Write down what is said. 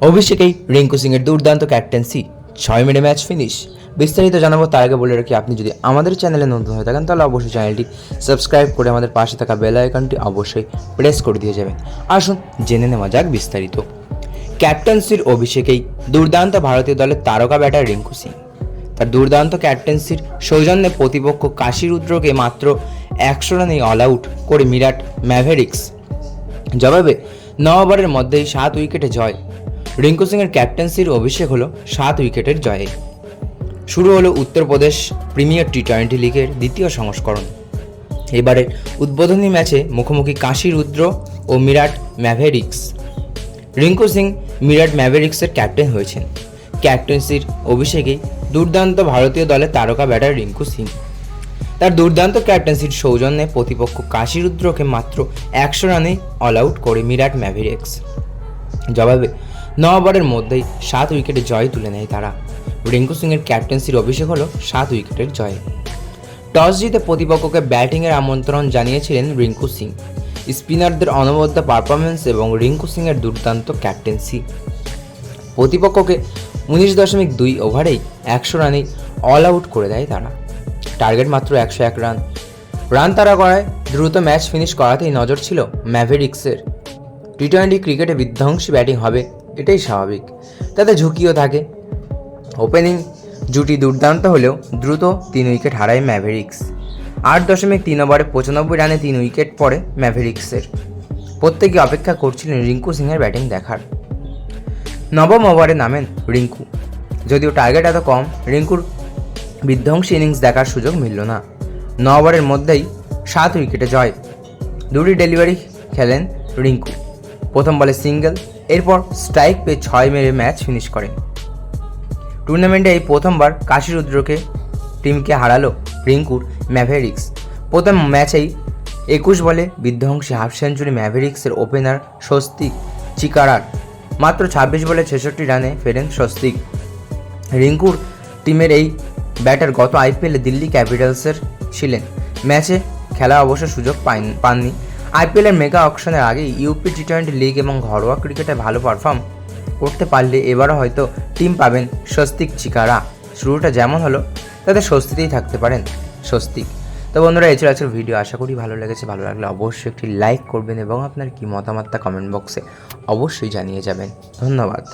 অভিষেকেই রিঙ্কু সিংয়ের দুর্দান্ত ক্যাপ্টেন্সি ছয় মিনিটে ম্যাচ ফিনিশ। বিস্তারিত জানাব তার আগে বলে রাখি, আপনি যদি আমাদের চ্যানেলে নতুন হয়ে থাকেন, তাহলে অবশ্যই চ্যানেলটি সাবস্ক্রাইব করে আমাদের পাশে থাকা বেল আইকনটি অবশ্যই প্রেস করে দিয়ে যাবেন। আসুন জেনে নেওয়া যাক বিস্তারিত। ক্যাপ্টেন্সির অভিষেকেই দুর্দান্ত ভারতীয় দলের তারকা ব্যাটার রিঙ্কু সিং। তার দুর্দান্ত ক্যাপ্টেন্সির সৌজন্যে প্রতিপক্ষ কাশী রুদ্রকে মাত্র একশো রানেই অল আউট করে মিরাট ম্যাভেরিক্স জবাবে ন ওভারের মধ্যেই সাত উইকেটে জয় রিঙ্কু সিংয়ের ক্যাপ্টেন্সির অভিষেক হলো সাত উইকেটের জয়ে। শুরু হলো উত্তরপ্রদেশ প্রিমিয়ার টি টোয়েন্টি লিগের দ্বিতীয় সংস্করণ। এবারের উদ্বোধনী ম্যাচে মুখোমুখি কাশি রুদ্র ও মিরাট ম্যাভেরিক্স। রিঙ্কু সিং মিরাট ম্যাভেরিক্সের ক্যাপ্টেন হয়েছেন। ক্যাপ্টেন্সির অভিষেকেই দুর্দান্ত ভারতীয় দলের তারকা ব্যাটার রিঙ্কু সিং। তার দুর্দান্ত ক্যাপ্টেন্সির সৌজন্যে প্রতিপক্ষ কাশীরুদ্রকে মাত্র একশো রানে অল আউট করে মিরাট ম্যাভেরিক্স। জবাবে ওভারের মধ্যেই সাত উইকেটে জয় তুলে নেয় তারা। রিঙ্কু সিংয়ের ক্যাপ্টেন্সির অভিষেক হলো সাত উইকেটের জয়ে। টস জিতে প্রতিপক্ষকে ব্যাটিংয়ের আমন্ত্রণ জানিয়েছিলেন রিঙ্কু সিং। স্পিনারদের অনবদ্য পারফরমেন্স এবং রিঙ্কু সিংয়ের দুর্দান্ত ক্যাপ্টেন্সি। প্রতিপক্ষকে উনিশ দশমিক দুই ওভারেই একশো রানেই অল আউট করে দেয় তারা। টার্গেট মাত্র একশো এক রান। রান তারা করায় দ্রুত ম্যাচ ফিনিশ করাতেই নজর ছিল ম্যাভেরিক্সের। টি টোয়েন্টি ক্রিকেটে বিধ্বংসী ব্যাটিং হবে এটাই স্বাভাবিক। তাতে ঝুঁকিও থাকে। ওপেনিং জুটি দুর্দান্ত হলেও দ্রুত তিন উইকেট হারায় ম্যাভেরিক্স আট দশমিক তিন ওভারে পঁচানব্বই রানে তিন উইকেট পড়ে ম্যাভেরিক্সের প্রত্যেকে অপেক্ষা করছিলেন রিঙ্কু সিংয়ের ব্যাটিং দেখার। নবম ওভারে নামেন রিঙ্কু। যদিও টার্গেট এত কম, রিঙ্কুর বিধ্বংসী ইনিংস দেখার সুযোগ মিলল না। ন ওভারের মধ্যেই সাত উইকেটে জয়। দুটি ডেলিভারি খেলেন রিঙ্কু। প্রথম বলে সিঙ্গেল এরপর স্ট্রাইক পেয়ে ছয় মেরে ম্যাচ ফিনিশ করেন টুর্নামেন্টে এই প্রথমবার কাশীরুদ্রকে টিমকে হারালো রিঙ্কুর ম্যাভেরিক্স প্রথম ম্যাচেই একুশ বলে বিধ্বংসী হাফ সেঞ্চুরি ম্যাভেরিক্সের ওপেনার স্বস্তিক চিকারার। মাত্র ছাব্বিশ বলে ছেষট্টি রানে ফেরেন স্বস্তিক। রিঙ্কুর টিমের এই ব্যাটার গত আইপিএলে দিল্লি ক্যাপিটালসের ছিলেন। ম্যাচে খেলা অবশ্য সুযোগ পায়নি পাননি। আইপিএলের মেগা অকশনের আগে ইউপি টি টোয়েন্টি লিগ এবং ঘরোয়া ক্রিকেটে ভালো পারফর্ম করতে পারলে এবারও হয়তো টিম পাবেন স্বস্তিক চিকারা। শুরুটা যেমন হলো, তাতে স্বস্তিতেই থাকতে পারেন স্বস্তিক। তো বন্ধুরা এছাড়া আজকের ভিডিও আশা করি ভালো লেগেছে। ভালো লাগলে অবশ্যই একটি লাইক করবেন এবং আপনার কি মতামতটা কমেন্ট বক্সে অবশ্যই জানিয়ে যাবেন। ধন্যবাদ।